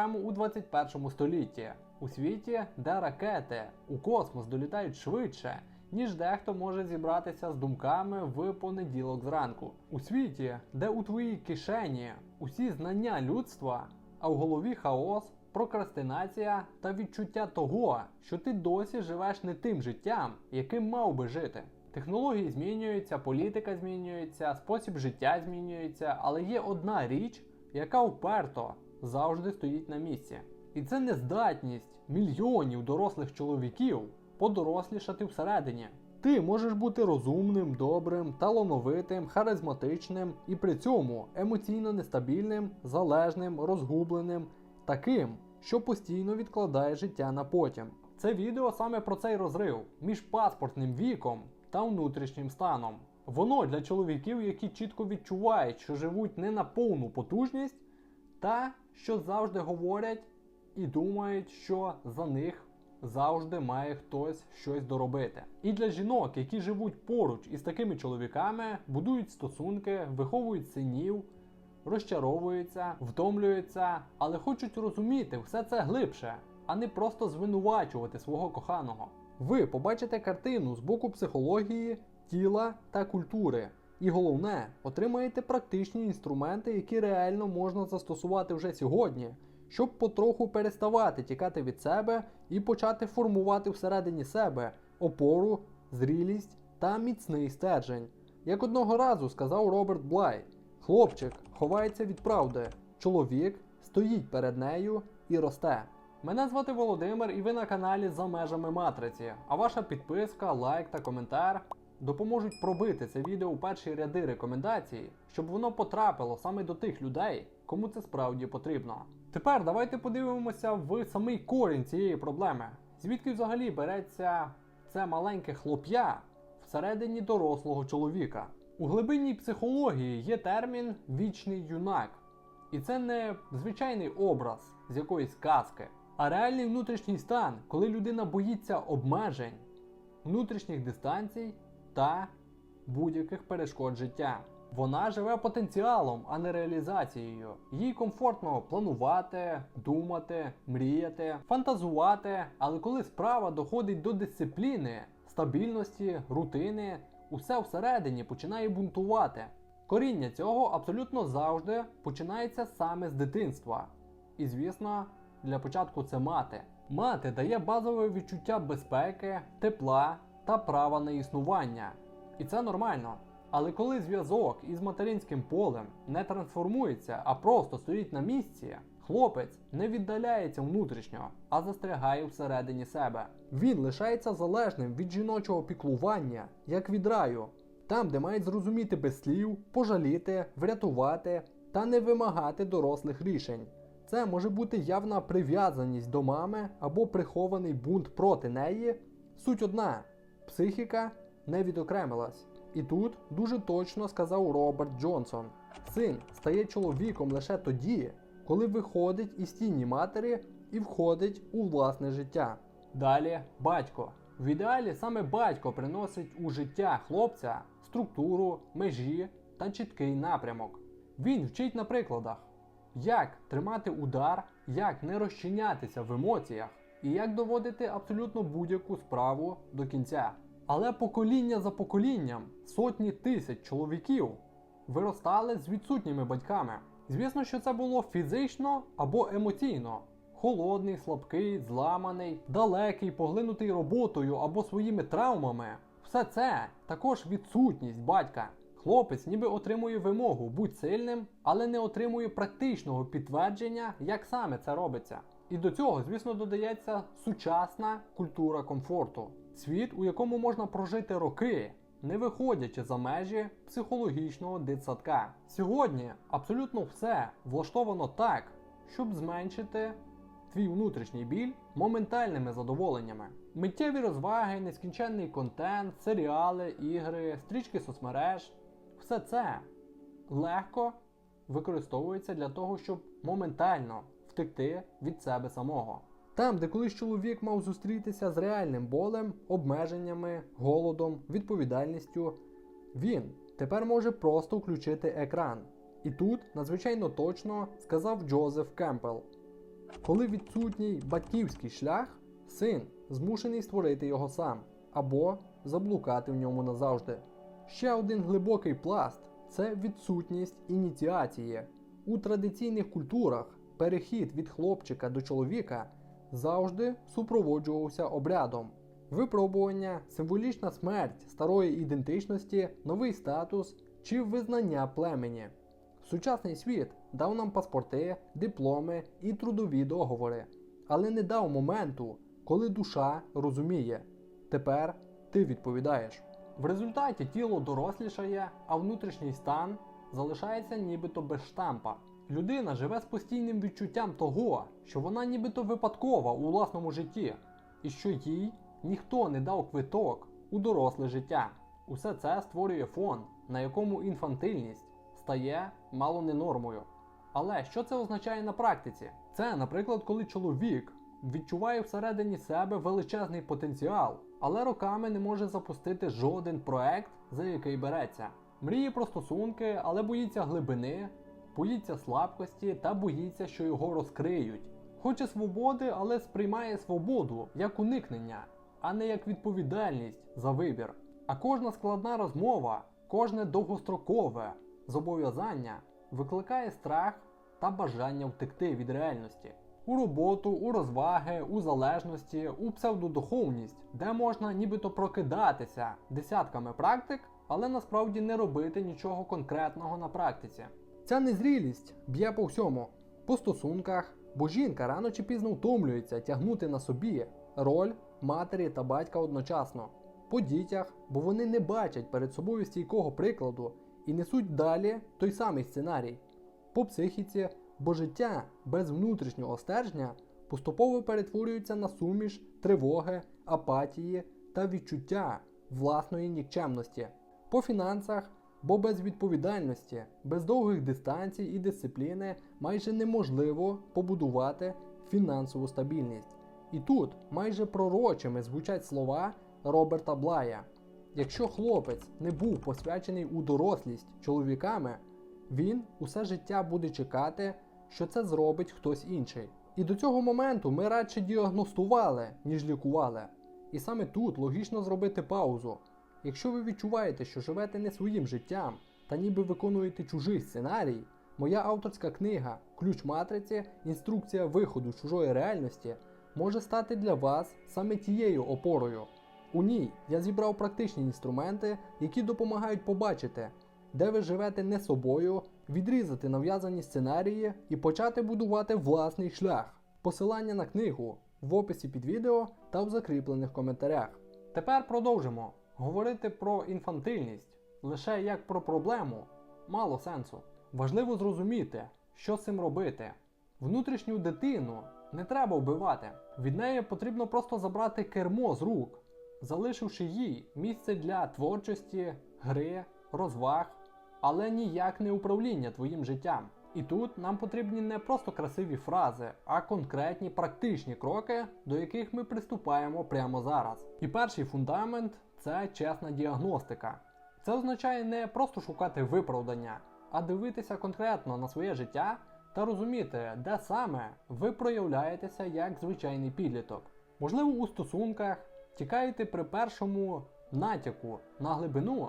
живемо у 21 столітті, у світі, де ракети у космос долітають швидше, ніж дехто може зібратися з думками в понеділок зранку. У світі, де у твоїй кишені усі знання людства, а в голові хаос, прокрастинація та відчуття того, що ти досі живеш не тим життям, яким мав би жити. Технології змінюються, політика змінюється, спосіб життя змінюється, але є одна річ, яка вперто завжди стоїть на місці. І це нездатність мільйонів дорослих чоловіків подорослішати всередині. Ти можеш бути розумним, добрим, талановитим, харизматичним і при цьому емоційно нестабільним, залежним, розгубленим, таким, що постійно відкладає життя на потім. Це відео саме про цей розрив між паспортним віком та внутрішнім станом. Воно для чоловіків, які чітко відчувають, що живуть не на повну потужність, та що завжди говорять і думають, що за них завжди має хтось щось доробити. І для жінок, які живуть поруч із такими чоловіками, будують стосунки, виховують синів, розчаровуються, втомлюються, але хочуть розуміти все це глибше, а не просто звинувачувати свого коханого. Ви побачите картину з боку психології, тіла та культури. І головне, отримаєте практичні інструменти, які реально можна застосувати вже сьогодні, щоб потроху переставати тікати від себе і почати формувати всередині себе опору, зрілість та міцний стержень. Як одного разу сказав Роберт Блай, хлопчик ховається від правди, чоловік стоїть перед нею і росте. Мене звати Володимир, і ви на каналі За межами матриці. А ваша підписка, лайк та коментар допоможуть пробити це відео у перші ряди рекомендацій, щоб воно потрапило саме до тих людей, кому це справді потрібно. Тепер давайте подивимося в самий корінь цієї проблеми. Звідки взагалі береться це маленьке хлоп'я всередині дорослого чоловіка? У глибинній психології є термін вічний юнак. І це не звичайний образ з якоїсь казки, а реальний внутрішній стан, коли людина боїться обмежень, внутрішніх дистанцій та будь-яких перешкод життя. Вона живе потенціалом, а не реалізацією. Їй комфортно планувати, думати, мріяти, фантазувати. Але коли справа доходить до дисципліни, стабільності, рутини, усе всередині починає бунтувати. Коріння цього абсолютно завжди починається саме з дитинства. І звісно, для початку це мати. Мати дає базове відчуття безпеки, тепла та права на існування. І це нормально. Але коли зв'язок із материнським полем не трансформується, а просто стоїть на місці, хлопець не віддаляється внутрішньо, а застрягає всередині себе. Він лишається залежним від жіночого піклування, як від раю, там, де мають зрозуміти без слів, пожаліти, врятувати та не вимагати дорослих рішень. Це може бути явна прив'язаність до мами або прихований бунт проти неї. Суть одна: психіка не відокремилась. І тут дуже точно сказав Роберт Джонсон: син стає чоловіком лише тоді, коли виходить із тіні матері і входить у власне життя. Далі батько. В ідеалі саме батько приносить у життя хлопця структуру, межі та чіткий напрямок. Він вчить на прикладах, як тримати удар, як не розчинятися в емоціях і як доводити абсолютно будь-яку справу до кінця. Але покоління за поколінням, сотні тисяч чоловіків виростали з відсутніми батьками. Звісно, що це було фізично або емоційно. Холодний, слабкий, зламаний, далекий, поглинутий роботою або своїми травмами. Все це також відсутність батька. Хлопець ніби отримує вимогу будь сильним, але не отримує практичного підтвердження, як саме це робиться. І до цього, звісно, додається сучасна культура комфорту. Світ, у якому можна прожити роки, не виходячи за межі психологічного дитсадка. Сьогодні абсолютно все влаштовано так, щоб зменшити твій внутрішній біль моментальними задоволеннями. Миттєві розваги, нескінченний контент, серіали, ігри, стрічки соцмереж все це легко використовується для того, щоб моментально втекти від себе самого. Там, де колись чоловік мав зустрітися з реальним болем, обмеженнями, голодом, відповідальністю, він тепер може просто включити екран. І тут надзвичайно точно сказав Джозеф Кемпел: Коли відсутній батьківський шлях, син змушений створити його сам або заблукати в ньому назавжди. Ще один глибокий пласт це відсутність ініціації. У традиційних культурах перехід від хлопчика до чоловіка завжди супроводжувався обрядом. Випробування, символічна смерть старої ідентичності, новий статус чи визнання племені. Сучасний світ дав нам паспорти, дипломи і трудові договори, але не дав моменту, коли душа розуміє. Тепер ти відповідаєш. В результаті тіло дорослішає, а внутрішній стан залишається нібито без штампа. Людина живе з постійним відчуттям того, що вона нібито випадкова у власному житті, і що їй ніхто не дав квиток у доросле життя. Усе це створює фон, на якому інфантильність стає мало не нормою. Але що це означає на практиці? Це, наприклад, коли чоловік відчуває всередині себе величезний потенціал, але роками не може запустити жоден проект, за який береться. Мріє про стосунки, але боїться глибини, боїться слабкості та боїться, що його розкриють. Хоче свободи, але сприймає свободу як уникнення, а не як відповідальність за вибір. А кожна складна розмова, кожне довгострокове зобов'язання викликає страх та бажання втекти від реальності. У роботу, у розваги, у залежності, у псевдодуховність, де можна нібито прокидатися десятками практик, але насправді не робити нічого конкретного на практиці. Ця незрілість б'є по всьому, по стосунках, бо жінка рано чи пізно втомлюється тягнути на собі роль матері та батька одночасно, по дітях, бо вони не бачать перед собою стійкого прикладу і несуть далі той самий сценарій, по психіці, бо життя без внутрішнього стержня поступово перетворюється на суміш тривоги, апатії та відчуття власної нікчемності, по фінансах, бо без відповідальності, без довгих дистанцій і дисципліни майже неможливо побудувати фінансову стабільність. І тут майже пророчими звучать слова Роберта Блая. Якщо хлопець не був посвячений у дорослість чоловіками, він усе життя буде чекати, що це зробить хтось інший. І до цього моменту ми радше діагностували, ніж лікували. І саме тут логічно зробити паузу. Якщо ви відчуваєте, що живете не своїм життям та ніби виконуєте чужий сценарій, моя авторська книга Ключ матриці, інструкція виходу чужої реальності може стати для вас саме тією опорою. У ній я зібрав практичні інструменти, які допомагають побачити, де ви живете не собою, відрізати нав'язані сценарії і почати будувати власний шлях. Посилання на книгу в описі під відео та в закріплених коментарях. Тепер продовжимо. Говорити про інфантильність лише як про проблему мало сенсу. Важливо зрозуміти, що з цим робити. Внутрішню дитину не треба вбивати. Від неї потрібно просто забрати кермо з рук, залишивши їй місце для творчості, гри, розваг, але ніяк не управління твоїм життям. І тут нам потрібні не просто красиві фрази, а конкретні практичні кроки, до яких ми приступаємо прямо зараз. І перший фундамент це чесна діагностика. Це означає не просто шукати виправдання, а дивитися конкретно на своє життя та розуміти, де саме ви проявляєтеся як звичайний підліток. Можливо, у стосунках тікаєте при першому натяку на глибину,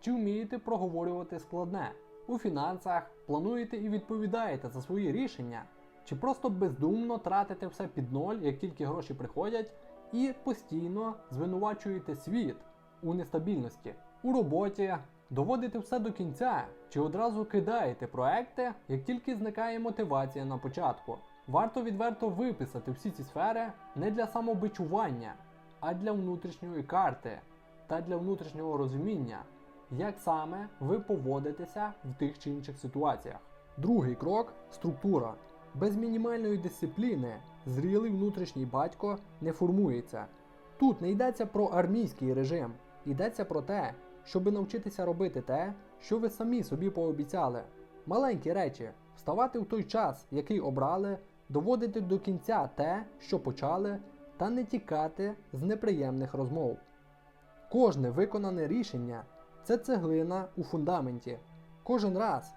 чи вмієте проговорювати складне. У фінансах плануєте і відповідаєте за свої рішення, чи просто бездумно тратите все під ноль, як тільки гроші приходять, і постійно звинувачуєте світ у нестабільності. У роботі доводите все до кінця, чи одразу кидаєте проекти, як тільки зникає мотивація на початку. Варто відверто виписати всі ці сфери не для самобичування, а для внутрішньої карти та для внутрішнього розуміння, як саме ви поводитеся в тих чи інших ситуаціях. Другий крок структура. Без мінімальної дисципліни зрілий внутрішній батько не формується. Тут не йдеться про армійський режим, йдеться про те, щоби навчитися робити те, що ви самі собі пообіцяли. Маленькі речі вставати в той час, який обрали, доводити до кінця те, що почали, та не тікати з неприємних розмов. Кожне виконане рішення це цеглина у фундаменті. Кожен раз,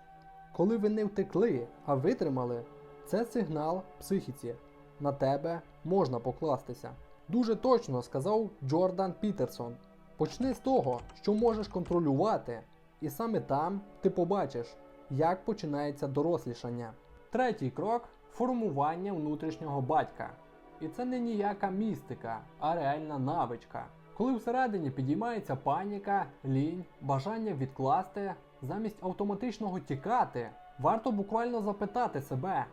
коли ви не втекли, а витримали, Це сигнал психіці. На тебе можна покластися. Дуже точно сказав Джордан Пітерсон. Почни з того, що можеш контролювати, і саме там ти побачиш, як починається дорослішання. Третій крок формування внутрішнього батька. І це не ніяка містика, а реальна навичка. Коли всередині підіймається паніка, лінь, бажання відкласти, замість автоматичного тікати, варто буквально запитати себе,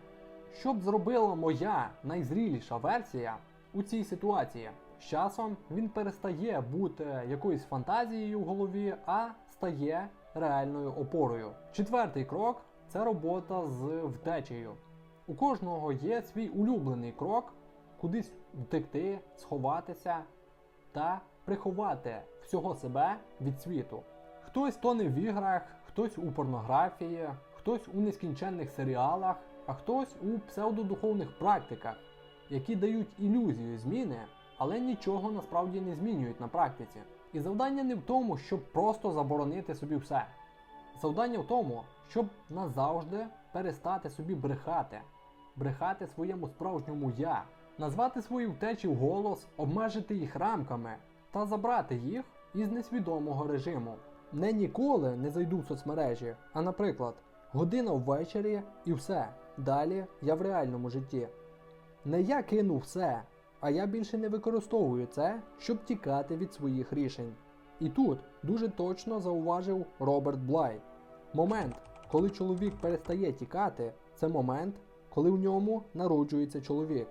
що б зробила моя найзріліша версія у цій ситуації. З часом він перестає бути якоюсь фантазією в голові, а стає реальною опорою. Четвертий крок це робота з втечею. У кожного є свій улюблений крок, кудись втекти, сховатися та приховати всього себе від світу. Хтось тоне в іграх, хтось у порнографії, хтось у нескінченних серіалах, а хтось у псевдодуховних практиках, які дають ілюзію зміни, але нічого насправді не змінюють на практиці. І завдання не в тому, щоб просто заборонити собі все. Завдання в тому, щоб назавжди перестати собі брехати, брехати своєму справжньому я, назвати свої втечі вголос, обмежити їх рамками та забрати їх із несвідомого режиму. Не ніколи не зайду в соцмережі, а наприклад, година ввечері і все. Далі я в реальному житті. Не я кину все, а я більше не використовую це, щоб тікати від своїх рішень. І тут дуже точно зауважив Роберт Блай. Момент, коли чоловік перестає тікати, це момент, коли в ньому народжується чоловік.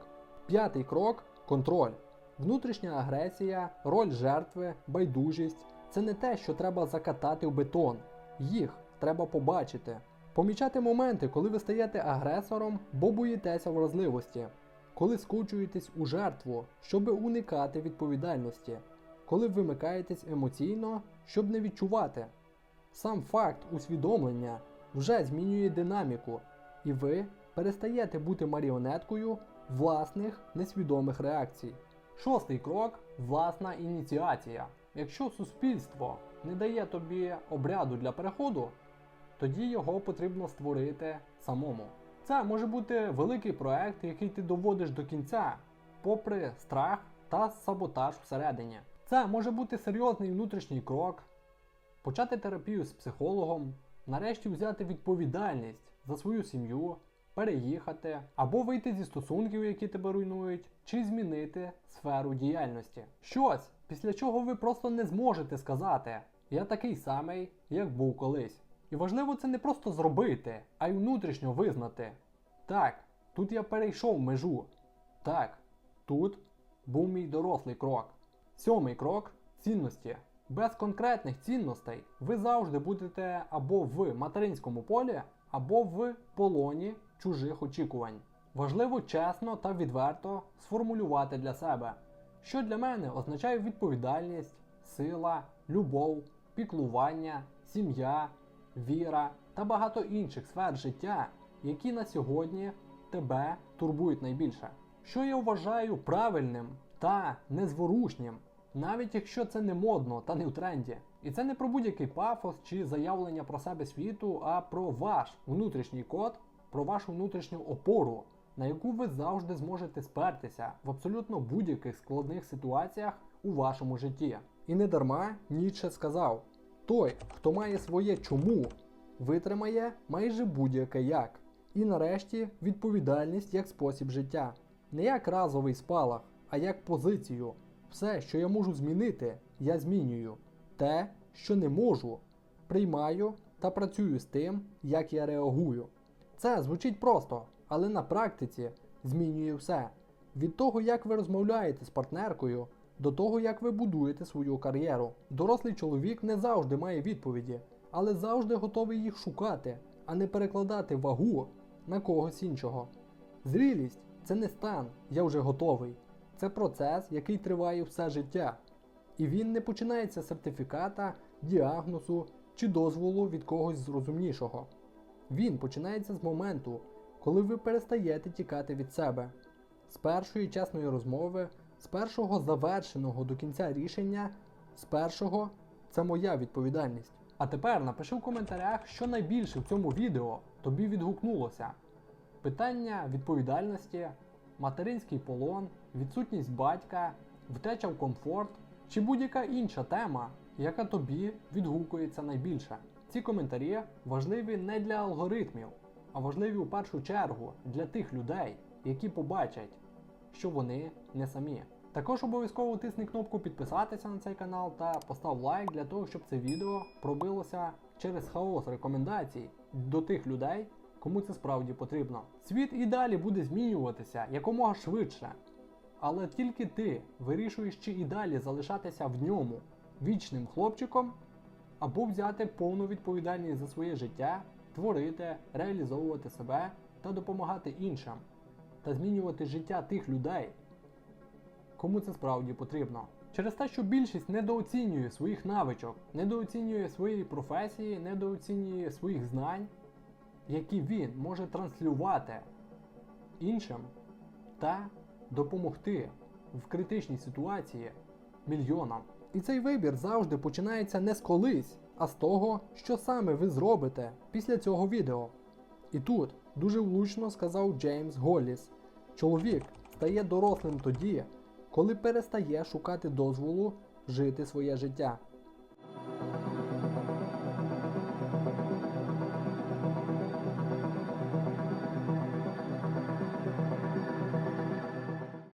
П'ятий крок контроль. Внутрішня агресія, роль жертви, байдужість це не те, що треба закатати в бетон. Їх треба побачити. Помічати моменти, коли ви стаєте агресором, бо боїтеся вразливості, коли скучуєтесь у жертву, щоб уникати відповідальності, коли вимикаєтесь емоційно, щоб не відчувати. Сам факт усвідомлення вже змінює динаміку, і ви перестаєте бути маріонеткою власних несвідомих реакцій. Шостий крок власна ініціація. Якщо суспільство не дає тобі обряду для переходу, тоді його потрібно створити самому. Це може бути великий проект, який ти доводиш до кінця, попри страх та саботаж всередині. Це може бути серйозний внутрішній крок, почати терапію з психологом, нарешті взяти відповідальність за свою сім'ю, переїхати або вийти зі стосунків, які тебе руйнують, чи змінити сферу діяльності. Щось, після чого ви просто не зможете сказати: я такий самий, як був колись. І важливо це не просто зробити, а й внутрішньо визнати. Так, тут я перейшов межу. Так, тут був мій дорослий крок. Сьомий крок цінності. Без конкретних цінностей ви завжди будете або в материнському полі, або в полоні чужих очікувань. Важливо чесно та відверто сформулювати для себе, що для мене означає відповідальність, сила, любов, піклування, сім'я, віра та багато інших сфер життя, які на сьогодні тебе турбують найбільше. Що я вважаю правильним та незворушнім, навіть якщо це не модно та не в тренді. І це не про будь-який пафос чи заявлення про себе світу, а про ваш внутрішній код, про вашу внутрішню опору, на яку ви завжди зможете спертися в абсолютно будь-яких складних ситуаціях у вашому житті. І не дарма Ніцше сказав: той, хто має своє чому, витримає майже будь-яке як. І нарешті відповідальність як спосіб життя. Не як разовий спалах, а як позицію. Все, що я можу змінити, я змінюю. Те, що не можу, приймаю та працюю з тим, як я реагую. Це звучить просто, але на практиці змінює все. Від того, як ви розмовляєте з партнеркою, до того, як ви будуєте свою кар'єру. Дорослий чоловік не завжди має відповіді, але завжди готовий їх шукати, а не перекладати вагу на когось іншого. Зрілість це не стан, я вже готовий. Це процес, який триває все життя. І він не починається з сертифіката, діагнозу чи дозволу від когось з розумнішого. Він починається з моменту, коли ви перестаєте тікати від себе. З першої чесної розмови, з першого завершеного до кінця рішення, з першого це моя відповідальність. А тепер напиши в коментарях, що найбільше в цьому відео тобі відгукнулося. Питання відповідальності, материнський полон, відсутність батька, втеча в комфорт чи будь-яка інша тема, яка тобі відгукується найбільше. Ці коментарі важливі не для алгоритмів, а важливі у першу чергу для тих людей, які побачать, що вони не самі. Також обов'язково тисни кнопку підписатися на цей канал та постав лайк для того, щоб це відео пробилося через хаос рекомендацій до тих людей, кому це справді потрібно. Світ і далі буде змінюватися якомога швидше. Але тільки ти вирішуєш, чи і далі залишатися в ньому вічним хлопчиком, або взяти повну відповідальність за своє життя, творити, реалізовувати себе та допомагати іншим, та змінювати життя тих людей, кому це справді потрібно. Через те, що більшість недооцінює своїх навичок, недооцінює своєї професії, недооцінює своїх знань, які він може транслювати іншим та допомогти в критичній ситуації мільйонам. І цей вибір завжди починається не з колись, а з того, що саме ви зробите після цього відео. І тут дуже влучно сказав Джеймс Голліс: чоловік стає дорослим тоді, коли перестає шукати дозволу жити своє життя.